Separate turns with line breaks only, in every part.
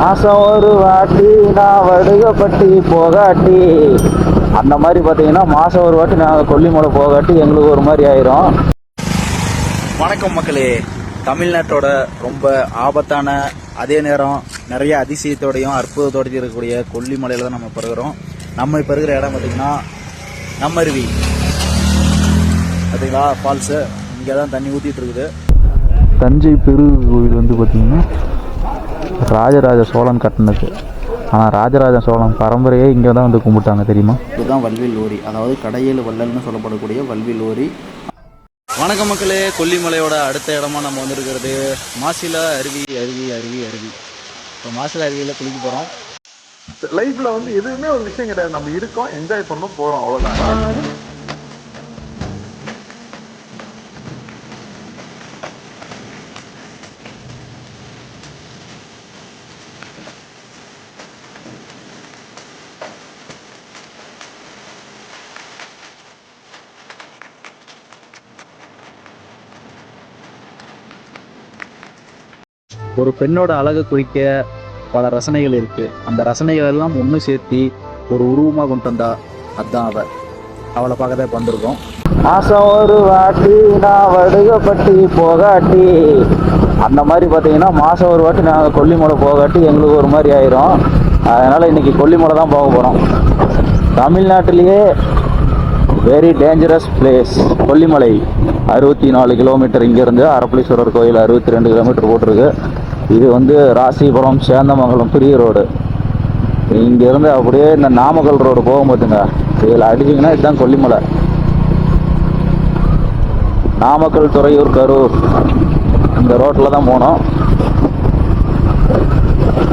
மாசம் ஒரு வாட்டி நான் வடுகப்பட்டி போகாட்டி. அந்த மாதிரி பார்த்தீங்கன்னா மாசம் ஒரு வாட்டி நாங்கள் கொல்லிமலை போகாட்டி எங்களுக்கு ஒரு மாதிரி ஆயிரும். வணக்கம் மக்களே. தமிழ்நாட்டோட ரொம்ப ஆபத்தான அதே நேரம் நிறைய அதிசயத்தோடையும் அற்புதத்தோடையும் இருக்கக்கூடிய கொல்லிமலையில தான் நம்ம இப்போ இருக்கிறோம் நம்ம இப்போ இருக்கிற இடம் பார்த்தீங்கன்னா நம்மருவி. பார்த்தீங்களா ஃபால்ஸு? இங்கே தான் தண்ணி ஊற்றிட்டு இருக்குது. தஞ்சை பெரு கோவில் வந்து பார்த்தீங்கன்னா ராஜராஜ சோழன் கட்டினது. ஆனால் ராஜராஜ சோழன் பரம்பரையே இங்கே தான் வந்து கும்பிட்டாங்க தெரியுமா? இதுதான் வல்வில் ஓரி அதாவது கடையேழு வள்ளல்னு சொல்லப்படக்கூடிய வல்வில் ஓரி வணக்கம் மக்களே. கொல்லிமலையோட அடுத்த இடமா நம்ம வந்திருக்கிறது மாசிலா அருவி அருவி அருவி அருவி. இப்போ மாசிலா அருவியில் குளிக்க போகிறோம்
லைஃப்ல வந்து எதுவுமே ஒரு விஷயம் கிடையாது. நம்ம இருக்கோம் என்ஜாய் பண்ணோம் போறோம் அவ்வளவுதான்.
ஒரு பெண்ணோட அழகை குறிக்க பல ரசனைகள் இருக்கு. அந்த ரசனைகள் எல்லாம் ஒன்று சேர்த்தி ஒரு உருவமாக கொண்டு வந்தா அதான் அவள் அவளை பார்க்க தான் வந்திருக்கோம். மாதம் ஒரு வாட்டி நான் வடுகப்பட்டி போகாட்டி. அந்த மாதிரி பார்த்தீங்கன்னா மாதம் ஒரு வாட்டி நாங்கள் கொல்லிமலை போகாட்டி எங்களுக்கு ஒரு மாதிரி ஆயிரும். அதனால இன்னைக்கு கொல்லிமலை தான் போக போகிறோம் தமிழ்நாட்டிலேயே வெரி டேஞ்சரஸ் பிளேஸ் கொல்லிமலை. அறுபத்தி நாலு கிலோமீட்டர் இங்கேருந்து அரப்பளீஸ்வரர் கோயில் அறுபத்தி ரெண்டு கிலோமீட்டர் போட்டிருக்கு. இது வந்து ராசிபுரம் சேந்தமங்கலம் பெரிய ரோடு. இங்கேருந்து அப்படியே இந்த நாமக்கல் ரோடு போகும் பார்த்துங்க இதில் அடிச்சிங்கன்னா இதுதான் கொல்லிமலை. நாமக்கல் துறையூர் கரூர். இந்த ரோட்டில் தான் போனோம்.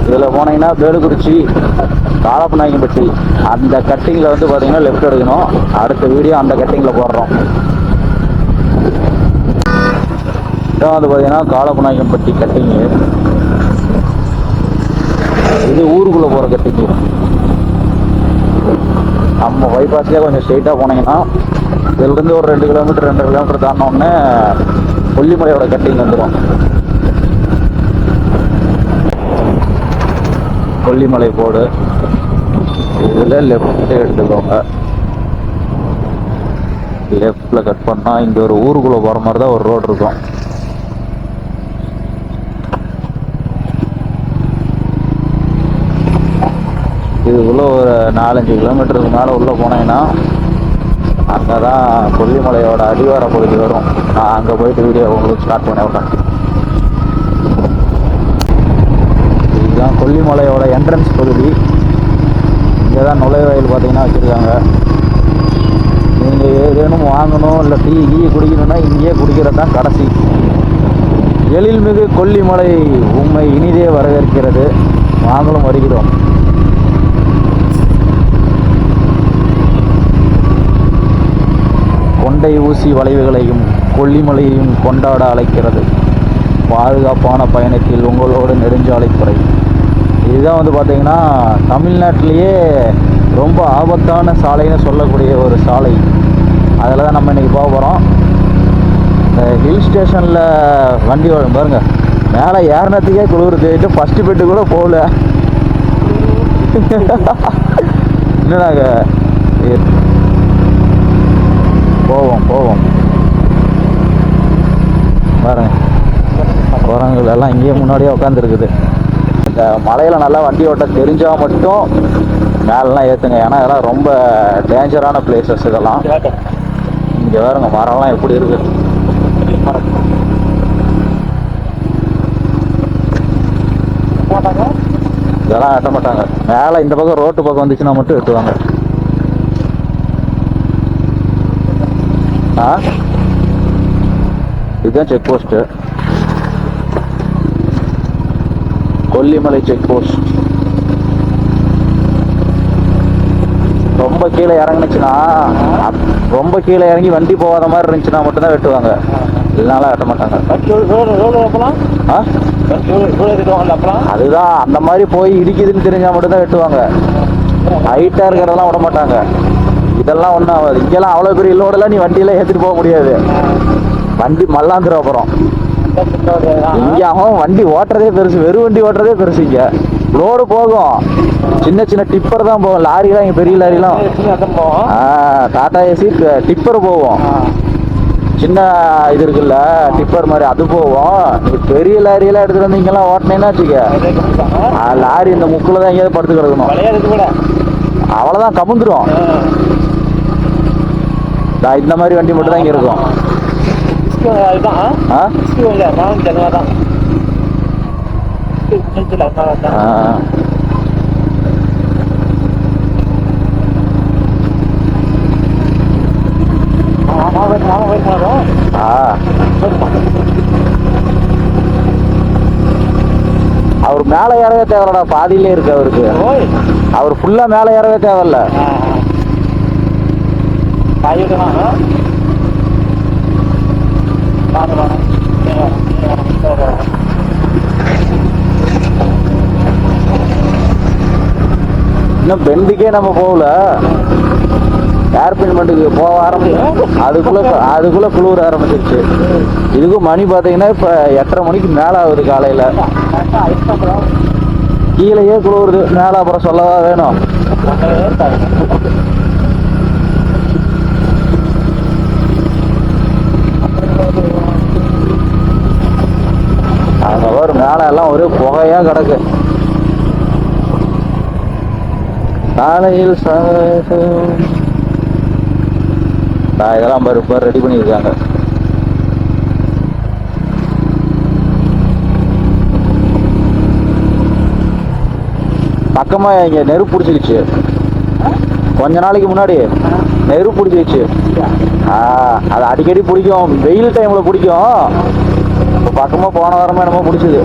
இதில் போனீங்கன்னா பேடுகுறிச்சி காலப்பநாயகம்பட்டி அந்த கட்டிங்கில் வந்து பார்த்தீங்கன்னா லெஃப்ட் எடுக்கணும் அடுத்த வீடியோ அந்த கட்டிங்கில் போடுறோம். இதான் வந்து பார்த்தீங்கன்னா காலப்பநாயகம்பட்டி கட்டிங்கு. இது ஊருக்குள்ளே போகிற கட்டிக்கு நம்ம பைபாஸ்லேயே கொஞ்சம் ஸ்ட்ரெயிட்டாக போனீங்கன்னா இதுலேருந்து ஒரு ரெண்டு கிலோமீட்டர் ரெண்டு கிலோமீட்டர் தாண்டோடனே கொல்லிமலையோட கட்டிங் வந்துடும் கொல்லிமலை போடு இதில் லெஃப்ட்டே எடுத்துக்கோங்க. லெஃப்டில் கட் பண்ணால் இங்கே ஒரு ஊருக்குள்ளே போகிற மாதிரி தான் ஒரு ரோடு இருக்கும் இதுக்குள்ளே ஒரு நாலஞ்சு கிலோமீட்டருக்கு மேலே உள்ளே போனீங்கன்னா அங்கே தான் கொல்லிமலையோட அடிவார பகுதி வரும். நான் அங்கே போயிட்டு வீடியோ உங்களுக்கு ஸ்டார்ட் பண்ண விட்றேன் இதுதான் கொல்லிமலையோட என்ட்ரன்ஸ் பகுதி. இங்கே தான் நுழைவாயில் பார்த்தீங்கன்னா வச்சுருக்காங்க. நீங்கள் ஏதேனும் வாங்கணும் இல்லை டீ கீ குடிக்கணும்னா இங்கேயே குடிக்கிறது தான் கடைசி. எழில்மிகு கொல்லிமலை உண்மை இனிதே வரவேற்கிறது. நாங்களும் வருகிறோம். கொண்டை ஊசி வளைவுகளையும் கொல்லிமலையையும் கொண்டாட அழைக்கிறது. பாதுகாப்பான பயணத்தில் உங்களோடு நெடுஞ்சாலைத்துறை இதுதான் வந்து பார்த்தீங்கன்னா தமிழ்நாட்டிலேயே ரொம்ப ஆபத்தான சாலைன்னு சொல்லக்கூடிய ஒரு சாலை. அதில் தான் நம்ம இன்றைக்கி போக போகிறோம் இந்த ஹில் ஸ்டேஷனில் வண்டி வரும் பாருங்க. மேலே ஏறினத்துக்கே குளிருது. ஃபஸ்ட்டு பெட்டு கூட போகல. என்னடாங்க போவோம் போவோம். பாருங்க குரங்குகள் எல்லாம் இங்கேயே முன்னாடியே உட்காந்துருக்குது இந்த மலையில் நல்லா வண்டி ஓட்ட தெரிஞ்சால் மட்டும் மேலெலாம் ஏற்றுங்க ஏன்னா இதெல்லாம் ரொம்ப டேஞ்சரான பிளேசஸ் இதெல்லாம். இங்கே வேறுங்க மரம்லாம் எப்படி இருக்கு. இதெல்லாம் எட்ட மாட்டாங்க. மேலே இந்த பக்கம் ரோட்டு பக்கம் வந்துச்சுன்னா மட்டும் எட்டுவாங்க. ஆ இதுதான் check post Kollimalai check post ரொம்ப கீழே இறங்குனுச்சுன்னா ரொம்ப கீழே இறங்கி வண்டி போகாத மாதிரி இருந்துச்சுன்னா மட்டும்தான் வெட்டுவாங்க. இல்லைனாலும் வெட்ட மாட்டாங்க. அதுதான் அந்த மாதிரி போய் இடிக்குதுன்னு தெரிஞ்சா மட்டும்தான் வெட்டுவாங்க. ஹைட்டாக இருக்கிறதெல்லாம் விட மாட்டாங்க. இதெல்லாம் ஒன்றும் ஆகாது. இங்கெல்லாம் அவ்வளோ பெரிய லோடெல்லாம் நீ வண்டியெல்லாம் ஏற்றிட்டு போக முடியாது. வண்டி மல்லாந்துரும் அப்புறம். இங்க அவன் வண்டி ஓட்டுறதே பெருசு. வெறும் வண்டி ஓட்டுறதே பெருசு இங்க. லோடு போகும். சின்ன சின்ன டிப்பர் தான் போகும். லாரிலாம் இங்கே பெரிய லாரிலாம் டாடா ஏசி டிப்பர் போகும். சின்ன இது இருக்குல்ல டிப்பர் மாதிரி அது போகும். நீ பெரிய லாரியெல்லாம் எடுத்துட்டு வந்து இங்கெல்லாம் ஓட்டினேன்னா வச்சுக்க லாரி இந்த முக்கில் தான் எங்கேயாவது படுத்து கிடக்கணும். அவ்வளோதான் கமுந்துரும். தா, இந்த மாதிரி வண்டி மட்டும் தான் இங்கே இருக்கும். அவர் மேலே ஏறவே தேவையில்லடா பாதியிலே இருக்கு அவருக்கு. அவர் ஃபுல்லா மேலே ஏறவே தேவையில்ல. இன்னும் பெண்டுக்கே நம்ம போகல. ஏர்பின்மெண்ட்டுக்கு போக ஆரம்பிச்சு அதுக்குள்ள அதுக்குள்ள குளிர ஆரம்பிச்சிருச்சு. இதுக்கும் மணி பார்த்தீங்கன்னா இப்போ எட்டரை மணிக்கு மேலே ஆகுது காலையில். கீழேயே குளிருது மேலே அப்புறம் சொல்லவா வேணும் அங்கே ஒரு மேலே எல்லாம் ஒரே புகையா கிடக்கு. காலையில் இதெல்லாம் பாரு இப்போ ரெடி பண்ணியிருக்காங்க. பக்கமா இங்க நெருப்பு பிடிச்சிருச்சு. கொஞ்ச நாளைக்கு முன்னாடி நெருப்பு பிடிச்சிருச்சு. ஆ அது அடிக்கடி பிடிக்கும். வெயில் டைம்ல பிடிக்கும். பக்கமாக போன வாரமாக என்னமோ பிடிச்சிது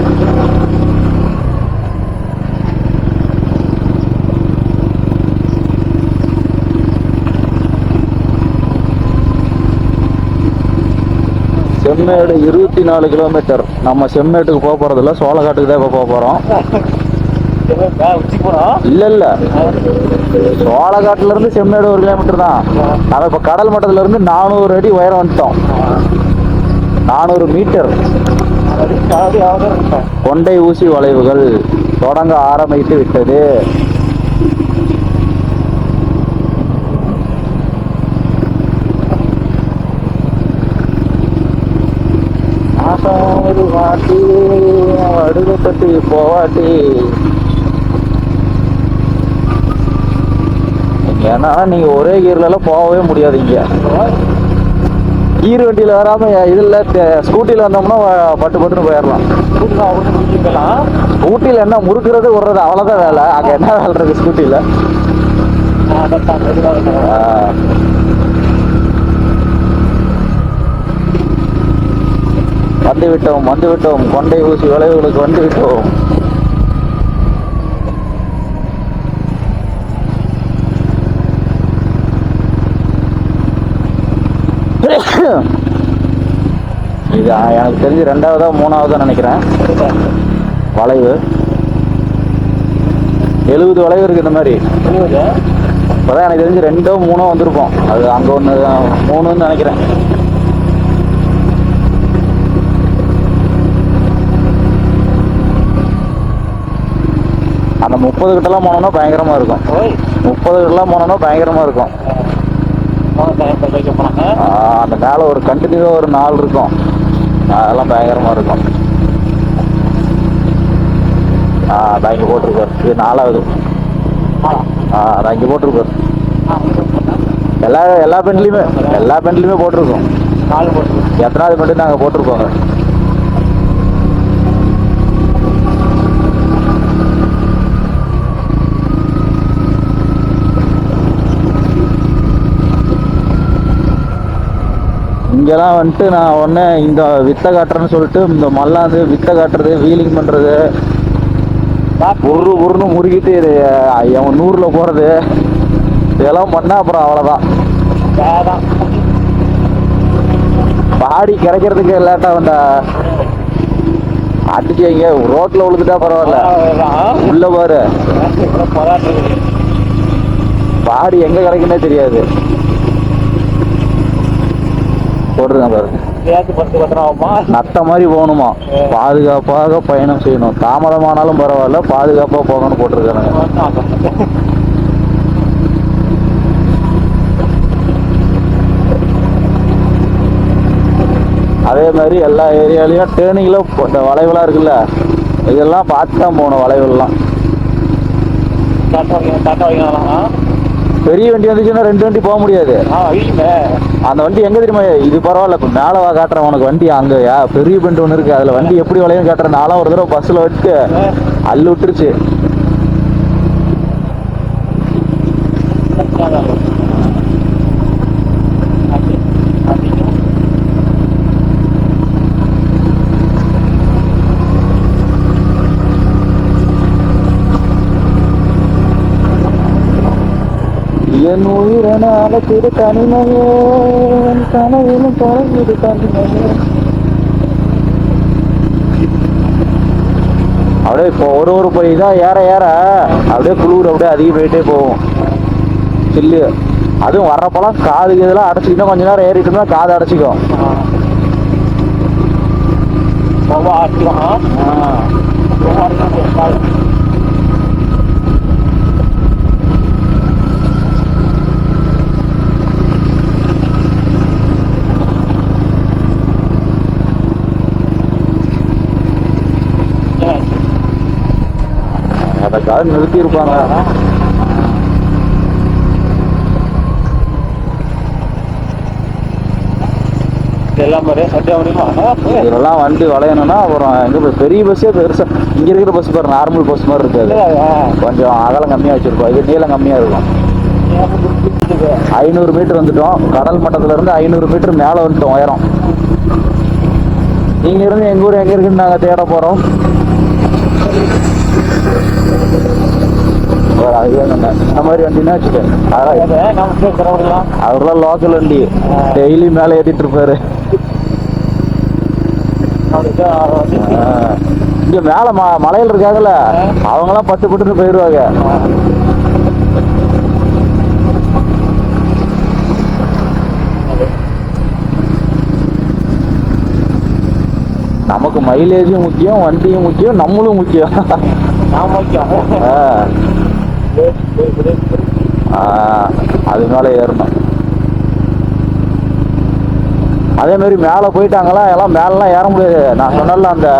செம்மேடு இருபத்தி நாலு கிலோமீட்டர். நம்ம செம்மேட்டுக்கு போக போகிறதில்ல சோளக்காட்டுக்கு தான் இப்போ போக போறோம். இல்ல இல்ல. சோளக்காட்டுல இருந்து செம்மேடு ஒரு கிலோமீட்டர் தான். நம்ம இப்ப கடல் மட்டத்துல இருந்து நானூறு அடி உயரம் வந்துட்டோம். நானூறு மீட்டர். கொண்டை ஊசி வளைவுகள் தொடங்க ஆரம்பித்து விட்டது. ஆசம் வாட்டி அடுக்கப்பட்டு போவாட்டி. ஏன்னா நீங்க ஒரே கீர்ல போகவே முடியாது இங்க கீர் வண்டியில வராம இதுல ஸ்கூட்டில வந்தோம்னா பட்டு பட்டுன்னு போயிடலாம். ஸ்கூட்டில என்ன முறுக்குறது விடுறது அவ்வளவுதான் வேலை. அங்க என்ன வேலை இருக்கு ஸ்கூட்டில? ஆஹ். வந்து விட்டோம் வந்து விட்டோம் கொண்டை ஊசி விளைவுகளுக்கு வந்து விட்டோம் இது எனக்கு தெரிஞ்சு ரெண்டாவதா மூணாவதா நினைக்கிறேன். வளைவு. எழுபது வளைவு இருக்கு இந்த மாதிரி. இப்போதான் எனக்கு தெரிஞ்சு ரெண்டோ மூணோ வந்திருப்போம் அது அங்கே ஒன்று மூணுன்னு நினைக்கிறேன். அந்த முப்பது கிட்டலாம் போனோம்னா பயங்கரமா இருக்கும். முப்பது கிட்டலாம் போனோம்னா பயங்கரமா இருக்கும். அந்த மேலே ஒரு கண்டினியூவாக ஒரு நாள் இருக்கும். அதெல்லாம் பயங்கரமா இருக்கும். ஆ அதான் இங்கே போட்டிருக்காரு இது நாலாவது. ஆ. அதான் இங்கே போட்டிருக்காரு எல்லா எல்லா பெண்ட்லையுமே எல்லா பெண்ட்லையுமே போட்டிருக்கோம். எத்தனாவது பெண்டு நாங்கள் போட்டிருக்கோங்க. இங்கெல்லாம் வந்துட்டு நான் ஒன்று இந்த வித்தை காட்டுறேன்னு சொல்லிட்டு இந்த மல்லாந்து வித்தை காட்டுறது வீலிங் பண்ணுறது உரு உருன்னு முறுக்கிட்டு அவன் நூறில் போகிறது இதெல்லாம் பண்ணால் அப்புறம் அவ்வளோதான் பாடி கிடைக்கிறதுக்கு லேட்டாக வந்தா. அடிச்சு எங்க ரோட்ல விழுந்துட்டா பரவாயில்ல. உள்ள பாரு. பாடி எங்க கிடைக்குன்னே தெரியாது. போட்டுருக்கேன் பாருங்க மாதிரி போகணுமா? பாதுகாப்பாக பயணம் செய்யணும். தாமதமானாலும் பரவாயில்ல பாதுகாப்பாக போகணும்னு போட்டிருக்காங்க அதே மாதிரி எல்லா ஏரியாலையும் டேர்னிங்கில் இந்த வளைவுலாம் இருக்குல்ல இதெல்லாம் பார்த்து தான் போகணும் வளைவுலாம்
டாட்டா டாட்டா வைக்கலாம்
பெரிய வண்டி வந்துச்சுன்னா ரெண்டு வண்டி போக முடியாது. அந்த வண்டி எங்க தெரியுமா? இது பரவாயில்ல இப்போ மேலே வா காட்டுறேன் உனக்கு வண்டி அங்க பெரிய பெண்டு ஒன்று இருக்கு அதுல வண்டி எப்படி வளையும் காட்டுறேன். நானும் ஒரு தடவை பஸ்ஸில் வச்சு அள்ளு விட்டுருச்சு. என் உயிரனால திரு தனிமையே என் கனவிலும் தொலைவிடு தனிமையே. அப்படியே இப்போ ஒரு ஒரு போய் தான் ஏற ஏற அப்படியே குளிர் அப்படியே அதிகமாயிட்டே போகும். சில்லு. அதுவும் வர்றப்பெல்லாம் காது இதெல்லாம் அடைச்சிக்கிட்டோம் கொஞ்ச நேரம் ஏறிட்டு இருந்தா காது அடைச்சிக்கும்.
ரொம்ப
அதுக்காக நிறுத்தி இருப்பாங்க
எல்லாம் மாதிரி சட்டை முடியுமா?
இதெல்லாம் வண்டி வளையணும்னா அப்புறம் எங்க போய் பெரிய பஸ்ஸே பெருசா இங்க இருக்கிற பஸ் பாரு நார்மல் பஸ் மாதிரி இருக்காது கொஞ்சம் அகலம் கம்மியா வச்சிருப்போம் இது நீளம் கம்மியா இருக்கும். ஐநூறு மீட்டர் வந்துட்டோம். கடல் மட்டத்துல இருந்து ஐநூறு மீட்டர் மேல வந்துட்டோம் உயரம். நீங்க இருந்து எங்க ஊர் எங்க இருக்குன்னு நாங்க தேட போறோம். அதுவே என்ன. இந்த மாதிரி வண்டினா
திறவுலாம்
அவர்லாம் லோக்கல் வண்டி டெய்லி மேலே ஏத்திட்டு இருப்பாரு. இங்க மேல ம மலையில இருக்காங்கல்ல அவங்களாம் பட்டு பட்டுன்னு போயிடுவாங்க நமக்கு மைலேஜும் முக்கியம் வண்டியும் முக்கியம் நம்மளும் முக்கியம்
நான் முக்கியம்
அது மேலே ஏறணும். அதே மாதிரி மேலே போயிட்டாங்களாம் எல்லாம் மேலெலாம் ஏற முடியாது. நான் சொன்னல அந்த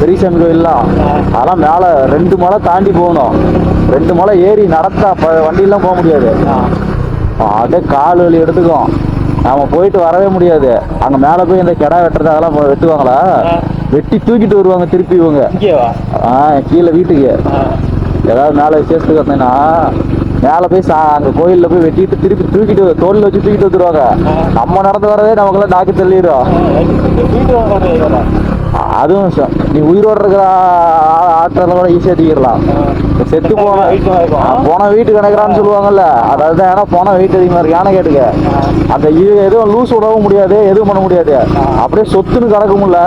பெரியசாமி கோயில்லாம். அதெல்லாம் மேலே ரெண்டு மலை தாண்டி போகணும். ரெண்டு மலை ஏறி நடத்தா ப வண்டியெல்லாம் போக முடியாது. அப்படியே கால் வலி எடுத்துக்கும். நாம போயிட்டு வரவே முடியாது. அங்கே மேலே போய் இந்த கிடா வெட்டுறது அதெல்லாம் வெட்டுவாங்களா? வெட்டி தூக்கிட்டு வருவாங்க திருப்பி இவங்க. ஆ கீழே வீட்டுக்கு. ஏதாவது மேலே விசேஷத்துக்கு வந்தேன்னா மேலே போய் சா அங்கே கோயிலில் போய் வெட்டிட்டு திருப்பி தூக்கிட்டு தோலில் வச்சு தூக்கிட்டு வந்துருவாங்க. நம்ம நடந்து வரதே நமக்கெல்லாம் டாக்கு தள்ளிடும். அதுவும் நீ உயிரோடு இருக்கிற ஆ- ஆட்களை கூட ஈஸியாக தூக்கிடலாம் செத்து போன போன வீட்டு கணக்குறான்னு சொல்லுவாங்கல்ல அதாவது ஏன்னா போன வெயிட் அதிகமாக இருக்கு. யானை கேட்டுக்க. அந்த இது எதுவும் லூஸ் விடவும் முடியாது எதுவும் பண்ண முடியாது. அப்படியே சொத்துன்னு கணக்கும்ல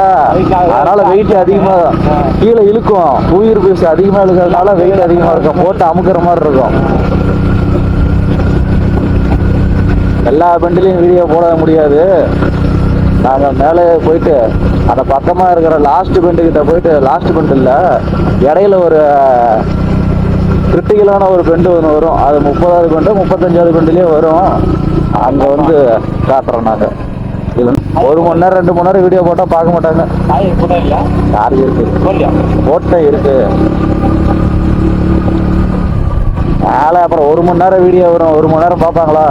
அதனால வெயிட் அதிகமாக கீழே இழுக்கும். உயிர் பேசு அதிகமாக இழுக்கிறதுனால வெயிட் அதிகமாக இருக்கும். போட்டு அமுக்குற மாதிரி இருக்கும். எல்லா பெண்டிலையும் வீடியோ போட முடியாது. நாங்கள் மேலே போயிட்டு அந்த பக்கமாக இருக்கிற லாஸ்ட் பெண்டு கிட்ட போயிட்டு லாஸ்ட் பெண்டு இல்லை இடையில ஒரு கிரிட்டிக்கலான ஒரு பெண்டு ஒன்று வரும். அது முப்பதாவது பெண்டு முப்பத்தஞ்சாவது பெண்டுலேயே வரும். அங்கே வந்து காட்டுறோம் நாங்கள் இதில் ஒரு மணி நேரம் ரெண்டு மணி நேரம் வீடியோ போட்டால் பார்க்க மாட்டாங்க. யாருக்கு இருக்கு? போட்டேன் இருக்கு. மேலே அப்புறம் ஒரு மணி நேரம் வீடியோ வரும். ஒரு மணி நேரம் பார்ப்பாங்களா?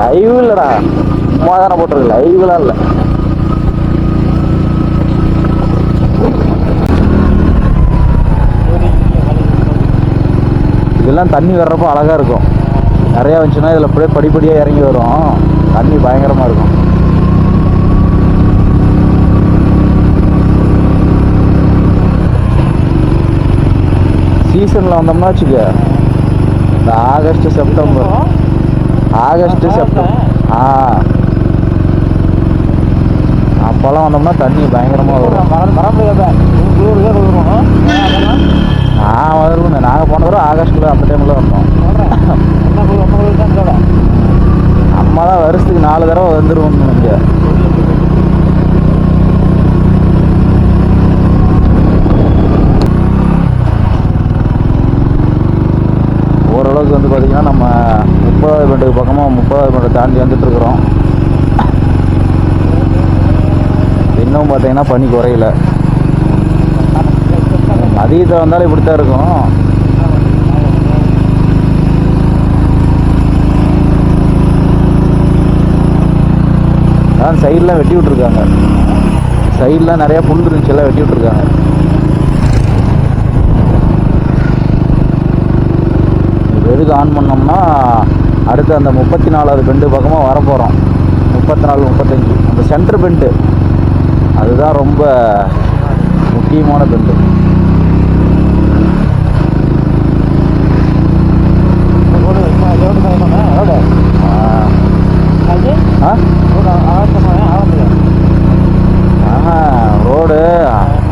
லைவ் இல்லடா சும்மா தானே போட்டிருக்கு. லைவ்லாம் இல்லை. இதெல்லாம் தண்ணி வர்றப்போ அழகாக இருக்கும். நிறையா வந்துச்சுன்னா இதில் அப்படியே படிப்படியாக இறங்கி வரும். தண்ணி பயங்கரமாக இருக்கும். சீசனில் வந்தோம்னா வச்சுக்க. இந்த ஆகஸ்ட் செப்டம்பர். August September. ஆ. அப்போல்லாம் வந்தோம்னா தண்ணி பயங்கரமாக வரும். நான் வருவேன் நாங்கள் போன தடவை ஆகஸ்ட்டில் அந்த டைமில் வந்தோம். அம்மா தான் வருஷத்துக்கு நாலு தடவை வந்துடுவோம் நீங்கள் முப்பதாவது பக்கமாக முப்பதாவது பெண்டை தாண்டி வந்துட்டு இருக்கிறோம் இன்னும் பார்த்தீங்கன்னா பனி குறையல. அதிகத்தில் வந்தாலும் இப்படி தான் இருக்கும். அதான் சைட்லாம் வெட்டி விட்ருக்காங்க சைட்லாம் நிறையா புல் இருந்துச்செல்லாம் வெட்டி விட்ருக்காங்க எதுக்கு ஆன் பண்ணோம்னா அடுத்து அந்த முப்பத்தி நாலாவது பெண்டு பக்கமாக வரப்போகிறோம் முப்பத்தி நாலு முப்பத்தஞ்சு. அந்த சென்டர் பெண்டு அதுதான் ரொம்ப முக்கியமான பெண்டு
ரோடு
ஆ.
ரோடு.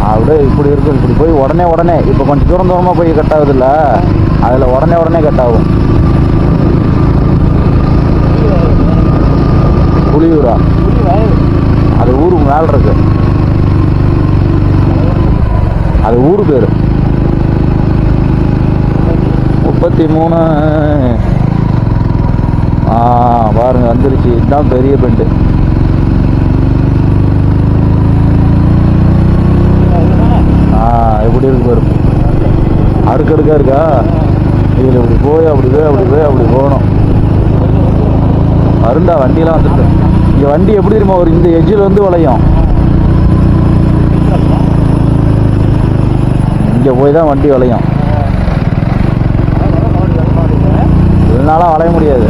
அப்படியே இப்படி இருக்கும் இப்படி போய் உடனே உடனே. இப்போ கொஞ்சம் தூரம் தூரமாக போய் கட் ஆகுதுல்ல. அதில் உடனே உடனே கட் ஆகும். புளியூரா அது ஊருக்கு மேலே இருக்கு. அது ஊர் பேர். முப்பத்தி மூணு ஆ பாருங்க வந்துருச்சு. இதுதான் பெரிய பெண்டு. ஆ எப்படி இருக்கு பாரு. அடுக்கடுக்கா இருக்கா? இதில் இப்படி போய் அப்படி போய் அப்படி போய் அப்படி போகணும். மருந்தா வண்டியெல்லாம் வந்துட்டு இங்கே வண்டி எப்படி தெரியுமா ஒரு இந்த எஜ்ஜில் வந்து வளையும். இங்கே போய் தான் வண்டி வளையும். இல்லைனாலும் வளைய முடியாது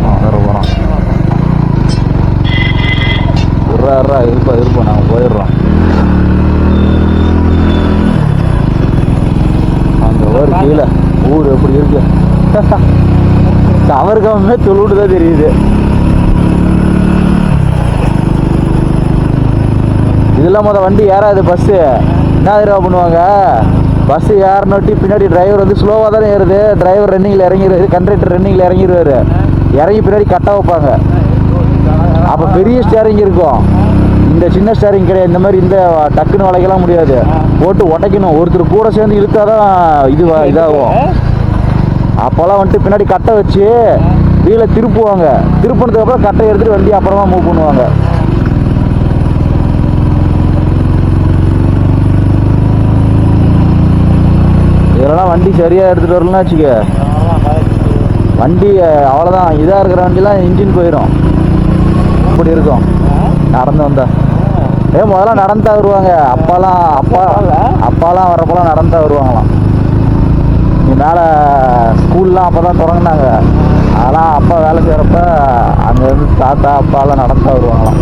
ஆ, வேற போகிறோம் இருறா இருறா இருப்பா இருப்பா நாங்கள் போயிடுறோம் அங்கே ஒரு கீழே ஊர் எப்படி இருக்கு கவர்கமே துளுட்டு தான் தெரியுது. இதெல்லாம் மொதல் வண்டி ஏறாது பஸ்ஸு என்ன தெரியுமா பண்ணுவாங்க? பஸ்ஸு ஏறினொட்டி பின்னாடி டிரைவர் வந்து ஸ்லோவாக தானே ஏறுது. டிரைவர் ரன்னிங்கில் இறங்கிடுவாரு கண்டக்டர் ரன்னிங்கில் இறங்கிடுவார் இறங்கி பின்னாடி கட்டாக வைப்பாங்க. அப்போ பெரிய ஸ்டேரிங் இருக்கும். இந்த சின்ன ஸ்டேரிங் கிடையாது. இந்த மாதிரி இந்த டக்குன்னு வளைக்கலாம் முடியாது. போட்டு உடைக்கணும். ஒருத்தர் கூட சேர்ந்து இழுத்தாதான் இது இதாகும். அப்போல்லாம் வந்துட்டு பின்னாடி கட்டை வச்சு வீலை திருப்புவாங்க. திருப்பினதுக்கு அப்புறம் கட்டை எடுத்துட்டு வண்டி அப்புறமா மூவ் பண்ணுவாங்க. இதெல்லாம் வண்டி சரியாக எடுத்துகிட்டு வரலன்னா வச்சுக்க. வண்டி அவ்வளோதான் இதாக இருக்கிற வண்டிலாம் இன்ஜின் போயிடும் இப்படி இருக்கும். நடந்து வந்தா. ஏ முதல்ல நடந்தா வருவாங்க அப்பாலாம் அப்பா அப்பாலாம் வரப்போலாம் நடந்தா வருவாங்களாம் இங்கே மேலே ஸ்கூல்லாம் அப்போ தான் தொடங்கினாங்க ஆனால் அப்பா வேலை செய்கிறப்ப அங்கேருந்து தாத்தா அப்பாலாம் நடந்தா வருவாங்களாம்.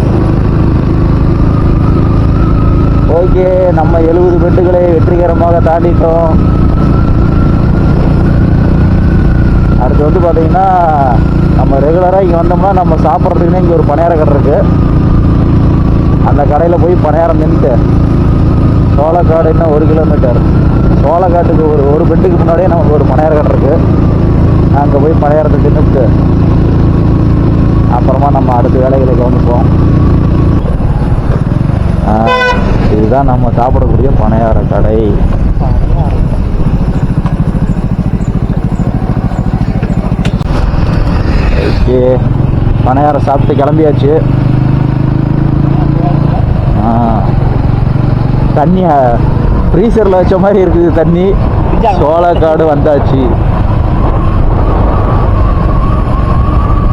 ஓகே நம்ம எழுபது பெட்டுகளை வெற்றிகரமாக தாண்டிட்டோம். அடுத்து வந்து பார்த்திங்கன்னா நம்ம ரெகுலராக இங்கே வந்தோம்னா நம்ம சாப்பிட்றதுக்குன்னே இங்கே ஒரு பணியார கடை இருக்குது அந்த கடையில் போய் பணியாரம் நின்றுட்டு சோளக்காடுன்னா ஒரு கிலோமீட்டர் சோளக்காட்டுக்கு ஒரு ஒரு பெட்டுக்கு முன்னாடியே நமக்கு ஒரு பணியார கடை இருக்குது அங்கே போய் பணியாரத்தை தின்னுட்டு அப்புறமா நம்ம அடுத்த வேலைகளை கவனிப்போம். இதுதான் நம்ம சாப்பிடக்கூடிய பணியார கடை. ஓகே. பணியாரம் சாப்பிட்டு கிளம்பியாச்சு. தண்ணியை ஃப்ரீசரில் வச்ச மாதிரி இருக்குது தண்ணி. சோளக்காடு வந்தாச்சு.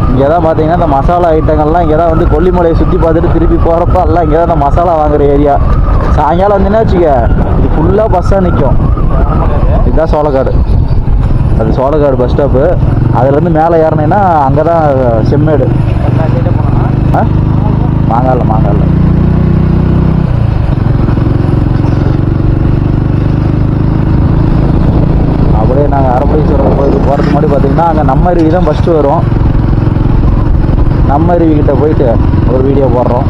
இங்கே தான் பார்த்தீங்கன்னா இந்த மசாலா ஐட்டங்கள்லாம் இங்கே தான் வந்து கொல்லிமலையை சுற்றி பார்த்துட்டு திருப்பி போகிறப்ப எல்லாம் இங்கே தான் இந்த மசாலா வாங்குற ஏரியா. சாயங்காலம் வந்தீங்கன்னா வச்சுக்க இது ஃபுல்லாக பஸ்ஸாக நிற்கும் இதுதான் சோளக்காடு. அது சோளக்காடு பஸ் ஸ்டாப்பு அதுலேருந்து மேலே ஏறினீங்கன்னா அங்கே தான் செம்மேடு ஆ? மாங்கால மாங்கால அப்படியே நாங்கள் அரபலீஸ்வரர் கோயிலுக்கு போகிறதுக்கு முன்னாடி பார்த்தீங்கன்னா அங்கே நம்ம அருவி தான் ஃபஸ்ட்டு வரும். நம்ம அருவி கிட்ட போயிட்டு ஒரு வீடியோ போடுறோம்.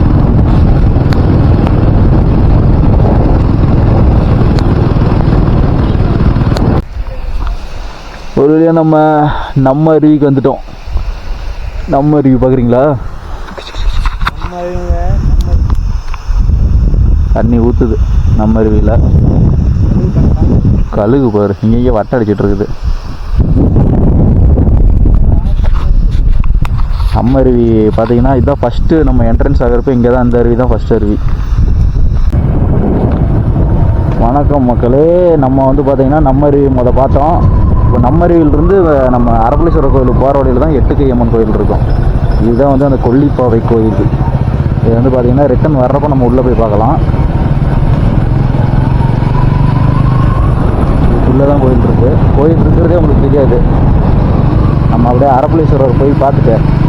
ஒரு வழியாக நம்ம நம்ம அருவிக்கு வந்துட்டோம். நம்ம அருவி பார்க்குறீங்களா? தண்ணி ஊற்றுது நம்ம அருவியில். கழுகு பாரு இங்கேயே வட்டை அடிச்சிட்டு இருக்குது. நம்ம அருவி பார்த்தீங்கன்னா இதுதான் ஃபஸ்ட்டு நம்ம என்ட்ரன்ஸ் ஆகிறப்ப இங்கே தான் இந்த அருவி தான் ஃபஸ்ட் அருவி. வணக்கம் மக்களே நம்ம வந்து பார்த்தீங்கன்னா நம்ம அருவி முத பார்த்தோம். இப்போ நம்ம அருவியிலிருந்து நம்ம அரபலீஸ்வரர் கோயிலுக்கு போகிற வழியில் தான் எட்டுக்கை அம்மன் கோயில் இருக்கும். இதுதான் வந்து அந்த கொல்லிப்பாவை கோயில். இது வந்து பார்த்தீங்கன்னா ரிட்டன் வர்றப்போ நம்ம உள்ளே போய் பார்க்கலாம். உள்ளே தான் கோயில் இருக்குது கோயில் இருக்கிறதே உங்களுக்கு தெரியாது. நம்ம அப்படியே அரபலீஸ்வரர் போய் பார்த்துட்டு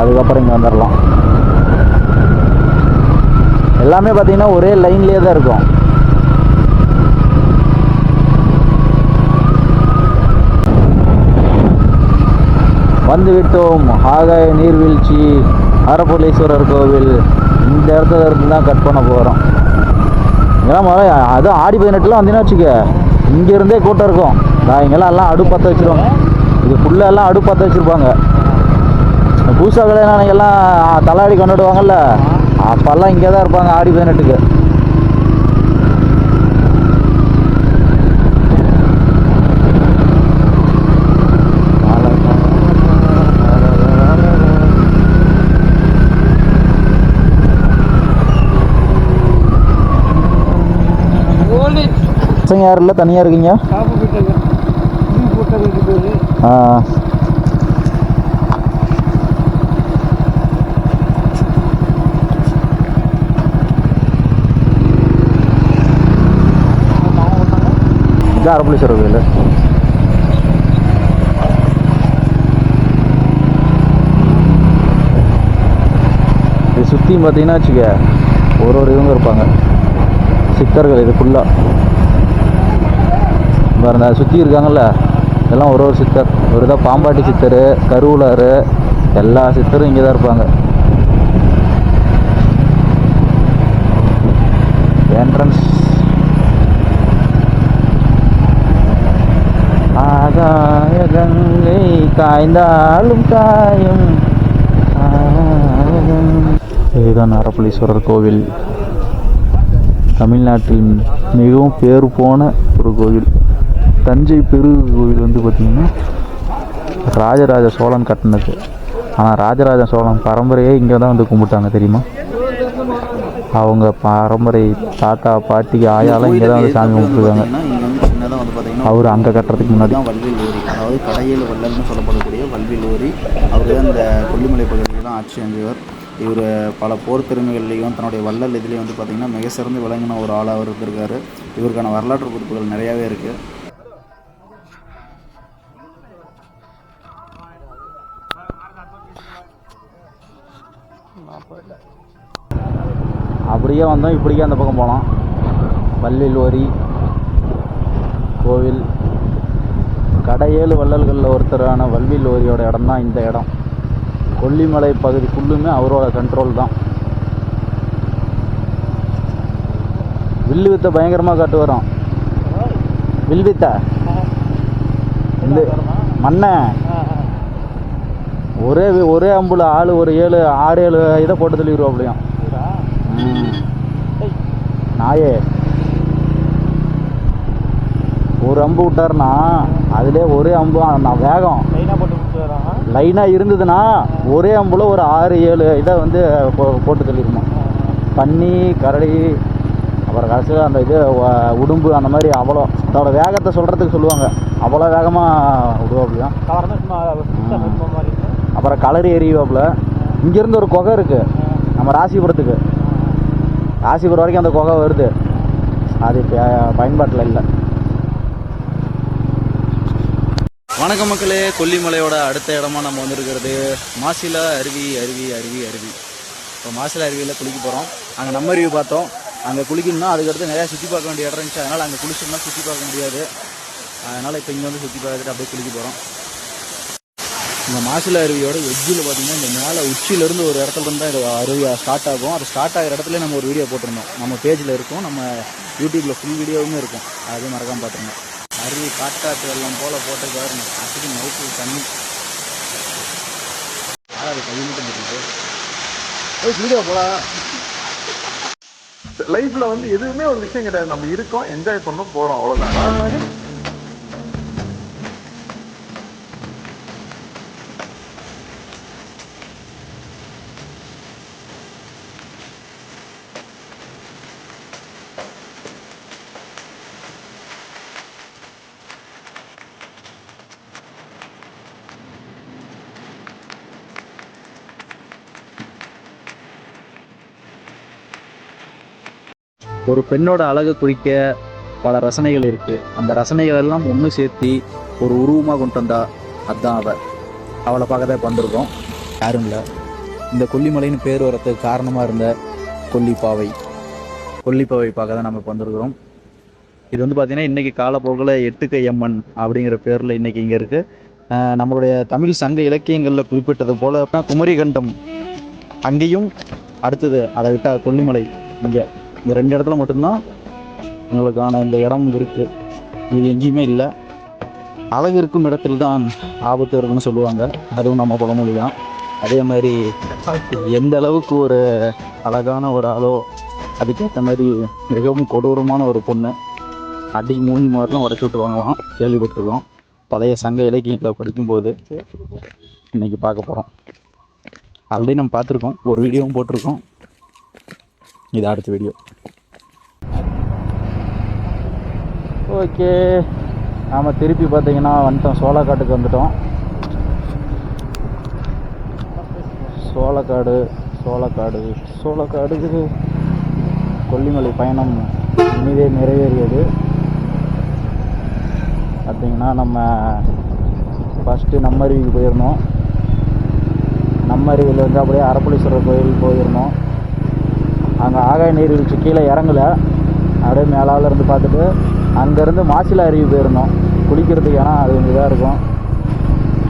அதுக்கப்புறம் இங்கே வந்துடலாம் எல்லாமே பார்த்தீங்கன்னா ஒரே லைன்லேயே தான் இருக்கும். வந்து விட்டோம். ஆகாய நீர்வீழ்ச்சி அரபுலீஸ்வரர் கோவில். இந்த இடத்துல இருந்து தான் கட் பண்ண போகிறோம் இங்கெல்லாம் மழை அதுவும் ஆடி பதினெட்டுலாம் வந்தீங்கன்னா வச்சுக்க. இங்கேருந்தே கூட்டம் இருக்கும். நான் இங்கெல்லாம் எல்லாம் அடுப்பு பற்ற வச்சுருவாங்க. இது ஃபுல்லாக எல்லாம் அடுப்பு பற்ற வச்சுருப்பாங்க. பூசா கல்யாணம் எல்லாம் தலாடி கொண்டாடுவாங்கல்ல? அப்போல்லாம் இங்கே தான் இருப்பாங்க ஆடி பதினெட்டுக்கு. பசங்க யாரும் இல்லை? தனியாக இருக்கீங்க? ஆ. இதான் அரபுலீஸ்வரர் கோயில் இது சுற்றியும் பார்த்தீங்கன்னா வச்சுக்க ஒரு ஒரு இவங்க இருப்பாங்க. சித்தர்கள் இது ஃபுல்லாக பாருங்க சுற்றி இருக்காங்கல்ல எல்லாம் ஒரு ஒரு சித்தர். ஒரு தான் பாம்பாட்டி சித்தர் கருவூலார் எல்லா சித்தரும் இங்கே தான் இருப்பாங்க என்ட்ரன்ஸ் ஆகாய கங்கை காய்ந்தாலும் காயும். இதுதான் நரபலீஸ்வரர் கோவில். தமிழ்நாட்டில் மிகவும் பேர் போன ஒரு கோவில். தஞ்சை பெரு கோவில் வந்து பார்த்திங்கன்னா ராஜராஜ சோழன் கட்டினது. ஆனால் ராஜராஜ சோழன் பரம்பரையே இங்கே தான் வந்து கும்பிட்டாங்க தெரியுமா? அவங்க பரம்பரை தாத்தா பாட்டிக்கு ஆயாலாம் இங்கே தான் வந்து சாமி கும்பிட்டுருக்காங்க. அவர் அங்கே கட்டுறதுக்கு முன்னாடி.
தான் வல்வில் ஓரி அதாவது கடையில் வள்ளல்னு சொல்லப்படக்கூடிய வல்வில் ஓரி அவர் தான் இந்த கொல்லிமலை பகுதியில் தான் ஆட்சி செஞ்சவர் இவர் பல போர் திறமைகள்லையும் தன்னுடைய வள்ளல் இதுலேயும் வந்து பார்த்திங்கன்னா மிக சிறந்து விளங்கின ஒரு ஆளாக அவர் இருந்திருக்காரு. இவருக்கான வரலாற்று குறிப்புகள் நிறையாவே இருக்குது
அப்படியே வந்தோம். இப்படியே அந்த பக்கம் போனோம் வல்லில் ஓரி கோவில். கடையேழு வள்ளல்களில் ஒருத்தரான வல்வில் ஓரியோட இடம் தான் இந்த இடம். கொல்லிமலை பகுதி ஃபுல்லுமே அவரோட கண்ட்ரோல் தான். வில்லு வித்தை பயங்கரமாக காட்டு வரும். வில் வித்தை இந்த மண்ணை. ஒரே ஒரே அம்புல ஆள் ஒரு ஏழு ஆறு ஏழு இதை போட்டு தள்ளிடுவாப்லையும். ம். நாயே. ஒரு அம்பு விட்டாருன்னா அதுலேயே ஒரே அம்பு நான் வேகம்.
லைனாக
இருந்ததுன்னா ஒரே அம்புல ஒரு ஆறு ஏழு இதை வந்து போ- போட்டு தள்ளிடுமா பன்னி கரடி அப்புறம் கடைசியில் அந்த இது உடும்பு அந்த மாதிரி அவ்வளோ. அதோட வேகத்தை சொல்கிறதுக்கு சொல்லுவாங்க. அவ்வளோ வேகமாக
இருக்கு.
அப்புறம் கலர் எரிவாப்புல. இங்கேருந்து ஒரு குகை இருக்குது நம்ம ராசிபுரத்துக்கு. ராசிபுரம் வரைக்கும் அந்த குகை வருது. அது பயன்பாட்டில் இல்லை.
வணக்கம் மக்களே கொல்லிமலையோட அடுத்த இடமா நம்ம வந்திருக்கிறது மாசிலா அருவி அருவி அருவி அருவி. இப்போ மாசிலா அருவியில் குளிக்க போகிறோம் அங்கே நம்ம அருவி பார்த்தோம். அங்கே குளிக்கணும்னா அதுக்கடுத்து நிறையா சுற்றி பார்க்க வேண்டிய இடம் இருந்துச்சு. அதனால் அங்கே குளிச்சோம்னா சுற்றி பார்க்க முடியாது. அதனால் இப்போ இங்கே வந்து சுற்றி பார்த்துட்டு அப்படியே குளிக்க போகிறோம் இந்த மாசிலா அருவியோட எஜ்ஜியில் பார்த்தீங்கன்னா இந்த மேலே உச்சியிலேருந்து ஒரு இடத்துல இருந்தால் தான் இது அருவி ஸ்டார்ட் ஆகும். அது ஸ்டார்ட் ஆகிற இடத்துல நம்ம ஒரு வீடியோ போட்டிருந்தோம். நம்ம பேஜில் இருக்கும். நம்ம யூடியூப்பில் ஃபுல் வீடியோவுமே இருக்கும். அதுவும் மறக்காமல் பார்த்துருந்தோம் அருவி காட்டாற்று வெள்ளம் போல போட்டு பாருங்க. அதுக்கு நைட்டு தண்ணி. அது கை மட்டும் தெரியுது வீடியோ போல
லைஃப்ல வந்து எதுவுமே ஒரு விஷயம் கிடையாது. நம்ம இருக்கோம் என்ஜாய் பண்ணோம் போறோம் அவ்வளவுதான்.
ஒரு பெண்ணோட அழகை குறிக்க பல ரசனைகள் இருக்கு. அந்த ரசனைகள் எல்லாம் ஒன்று சேர்த்து ஒரு உருவமாக கொண்டு வந்தா அதான் அவள் அவளை பார்க்க தான் வந்திருக்கோம். யாரும் இல்லை. இந்த கொல்லிமலைன்னு பேர் வரத்துக்கு காரணமாக இருந்த கொல்லிப்பாவை. கொல்லிப்பாவை பார்க்க தான் நம்ம இப்போ வந்திருக்கிறோம். இது வந்து பார்த்தீங்கன்னா இன்றைக்கி காலப்போக்கில் எட்டுக்கை அம்மன் அப்படிங்கிற பேரில் இன்றைக்கி இங்கே இருக்குது நம்மளுடைய தமிழ் சங்க இலக்கியங்களில் குறிப்பிட்டது போல குமரிகண்டம். அங்கேயும் அடுத்தது அதை விட்டால் கொல்லிமலை இங்கே. இந்த ரெண்டு இடத்துல மட்டும்தான் உங்களுக்கான இந்த இடம் இருக்குது இது எங்கேயுமே இல்லை. அழகு இருக்கும் இடத்தில் தான் ஆபத்து இருக்குன்னு சொல்லுவாங்க. அதுவும் நம்ம பழமொழி தான் அதே மாதிரி எந்த அளவுக்கு ஒரு அழகான ஒரு ஆளோ அதுக்கேற்ற மாதிரி மிகவும் கொடூரமான ஒரு பொண்ணு அடி மூஞ்சி மாதிரிலாம் உடச்சி விட்டு வாங்கலாம் கேள்விப்பட்டிருக்கோம். பழைய சங்க இலக்கியங்களை படிக்கும்போது இன்றைக்கி பார்க்க போகிறோம் ஆல்ரெடி நம்ம பார்த்துருக்கோம். ஒரு வீடியோவும் போட்டிருக்கோம். இது அடுத்த வீடியோ ஓகே நாம் திருப்பி பார்த்தீங்கன்னா வந்துட்டோம். சோளக்காட்டுக்கு வந்துட்டோம். சோளக்காடு சோளக்காடு சோளக்காடு கொல்லிமலை பயணம் இனிதே நிறைவேறியது. பார்த்தீங்கன்னா நம்ம ஃபஸ்ட்டு நம்மருவிக்கு போயிருந்தோம். நம்மருவியிலேருந்து அப்படியே அரப்புளீஸ்வரர் கோயில் போயிருந்தோம். அங்கே ஆகாய நீர்வீழ்ச்சி கீழே இறங்கலை. அப்படியே மேலாவில் இருந்து பார்த்துட்டு அங்கேருந்து மாசிலா அருவி போயிருந்தோம். குளிக்கிறதுக்கு ஏன்னா அது கொஞ்சம் இதாக இருக்கும்.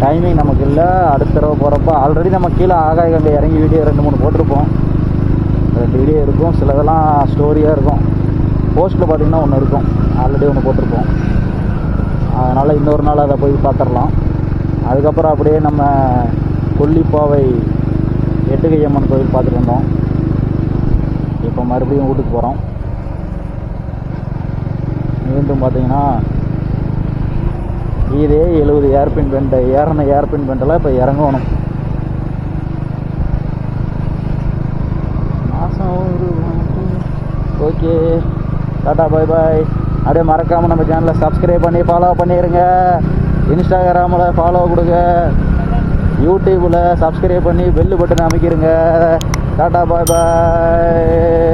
டைமிங் நமக்கு இல்லை. அடுத்த தடவை போகிறப்ப ஆல்ரெடி நம்ம கீழே ஆகாய கங்கை இறங்கி வீடியோ ரெண்டு மூணு போட்டிருப்போம். ரெண்டு வீடியோ இருக்கும். சிலதெல்லாம் ஸ்டோரியாக இருக்கும். போஸ்ட்டில் பார்த்தீங்கன்னா ஒன்று இருக்கும். ஆல்ரெடி ஒன்று போட்டிருப்போம். அதனால் இன்னொரு நாள் அதை போய் பார்த்துடலாம். அதுக்கப்புறம் அப்படியே நம்ம கொல்லிப்பாவை எட்டுகையம்மன் கோயில் பார்த்துட்டு வந்தோம். இப்போ மறுபடியும் வீட்டுக்கு போகிறோம் மீண்டும் பார்த்தீங்கன்னா இதே எழுபது ஏர்பின் பெண்டை ஏறின ஏர்பின் பெண்டெல்லாம் இப்போ இறங்கணும். மாதம் ஒரு ஓகே. டாட்டா பாய் பாய். அப்படியே மறக்காமல் நம்ம சேனலை சப்ஸ்கிரைப் பண்ணி ஃபாலோ பண்ணிடுங்க இன்ஸ்டாகிராமில் ஃபாலோ கொடுங்க. யூடியூப்பில் சப்ஸ்கிரைப் பண்ணி பெல் பட்டன் அமைக்கிருங்க. Tata, bye bye.